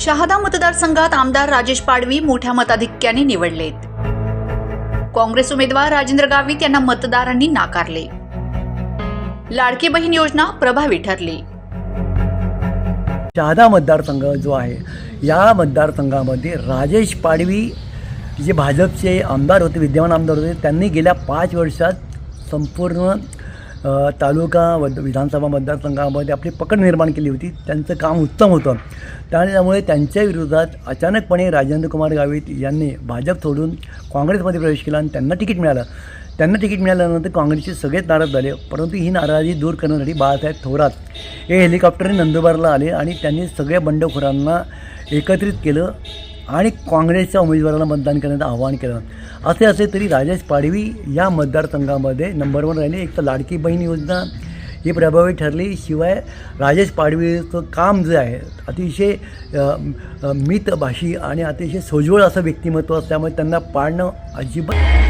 शहादा मतदारसंघात आमदार राजेश पाडवी मोठ्या मताधिक्याने निवडलेत. काँग्रेस उमेदवार राजेंद्र गावित यांना मतदारांनी नाकारले. लाडकी बहीण योजना प्रभावी ठरली. शहादा मतदारसंघ जो आहे या मतदारसंघामध्ये राजेश पाडवी जे भाजपचे आमदार होते विद्यमान आमदार होते त्यांनी गेल्या पाच वर्षात संपूर्ण तालुका व विधानसभा मतदारसंघामध्ये आपली पकड निर्माण केली होती. त्यांचं काम उत्तम होतं. त्यामुळे त्यांच्या विरोधात अचानकपणे राजेंद्र कुमार गावित यांनी भाजप सोडून काँग्रेसमध्ये प्रवेश केला आणि त्यांना तिकीट मिळालं. त्यांना तिकीट मिळाल्यानंतर काँग्रेसचे सगळेच नाराज झाले परंतु ही नाराजी दूर करण्यासाठी बाळासाहेब थोरात हे हेलिकॉप्टरने नंदुरबारला आले आणि त्यांनी सगळ्या बंडखोरांना एकत्रित केलं. आणि काँग्रेसच्या उमेदवाराला मतदान करण्याचं आवाहन केलं. असे असे तरी राजेश पाडवी या मतदारसंघामध्ये नंबर वन राहिले. एक तर लाडकी बहीण योजना ही प्रभावी ठरली. शिवाय राजेश पाडवीचं काम जे आहे अतिशय मितभाषी आणि अतिशय सोज्वळ असं व्यक्तिमत्व असल्यामुळे त्यांना पाडणं अजिबात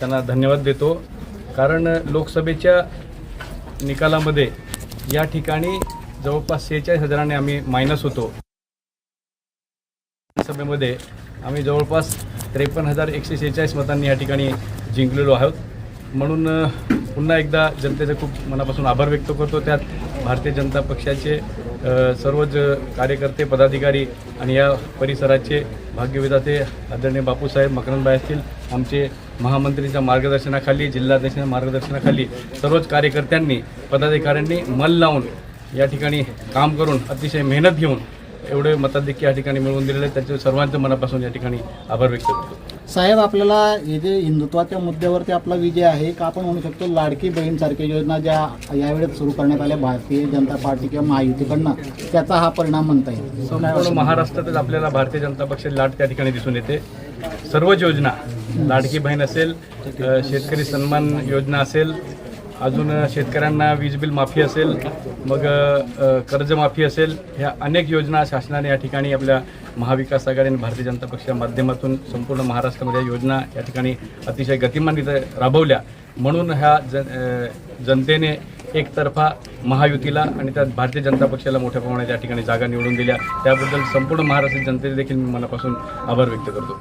त्यांना धन्यवाद देतो. कारण लोकसभेच्या निकालामध्ये या ठिकाणी जवळपास सेहेचाळीस हजाराने आम्ही मायनस होतो. सभेमध्ये आम्ही जवळपास त्रेपन्न हजार एकशे सेहेचाळीस मतांनी या ठिकाणी जिंकलेलो आहोत. म्हणून पुन्हा एकदा जनतेचे खूप मनापासून आभार व्यक्त करतो. त्यात भारतीय जनता पक्षाचे सर्वच कार्यकर्ते पदाधिकारी आणि या परिसराचे भाग्यविधाते आदरणीय बापूसाहेब मकरंदबाई असतील आमचे महामंत्रीच्या मार्गदर्शनाखाली जिल्हाध्यक्षांच्या मार्गदर्शनाखाली सर्वच कार्यकर्त्यांनी पदाधिकाऱ्यांनी मल लावून या ठिकाणी काम करून अतिशय मेहनत घेऊन एवढे मताधिक्य या ठिकाणी मिळवून दिलेले आहेत. त्याचे सर्वांचं मनापासून या ठिकाणी आभार व्यक्त करतो. साहेब आपल्याला हे जे हिंदुत्वाच्या मुद्द्यावरती आपला विजय आहे का आपण म्हणू शकतो लाडकी बहीण सारख्या योजना ज्या यावेळेस सुरू करण्यात आल्या भारतीय जनता पार्टी किंवा महायुतीकडनं त्याचा हा परिणाम म्हणता येईल? संपूर्ण महाराष्ट्रातच आपल्याला भारतीय जनता पक्षाची लाट त्या ठिकाणी दिसून येते. सर्वच योजना. लाडकी बहीण असेल शेतकरी सन्मान योजना असेल अजून शेतकऱ्यांना वीज बिल माफी असेल मग कर्जमाफी असेल ह्या अनेक योजना शासनाने या ठिकाणी आपल्या महाविकास आघाडी आणि भारतीय जनता पक्षाच्या माध्यमातून संपूर्ण महाराष्ट्रामध्ये योजना या ठिकाणी अतिशय गतिमान राबवल्या. म्हणून ह्या जन जनतेने एकतर्फा महायुतीला आणि त्यात भारतीय जनता पक्षाला मोठ्या प्रमाणात या ठिकाणी जागा निवडून दिल्या. त्याबद्दल संपूर्ण महाराष्ट्र जनतेचे देखील मी मनापासून आभार व्यक्त करतो.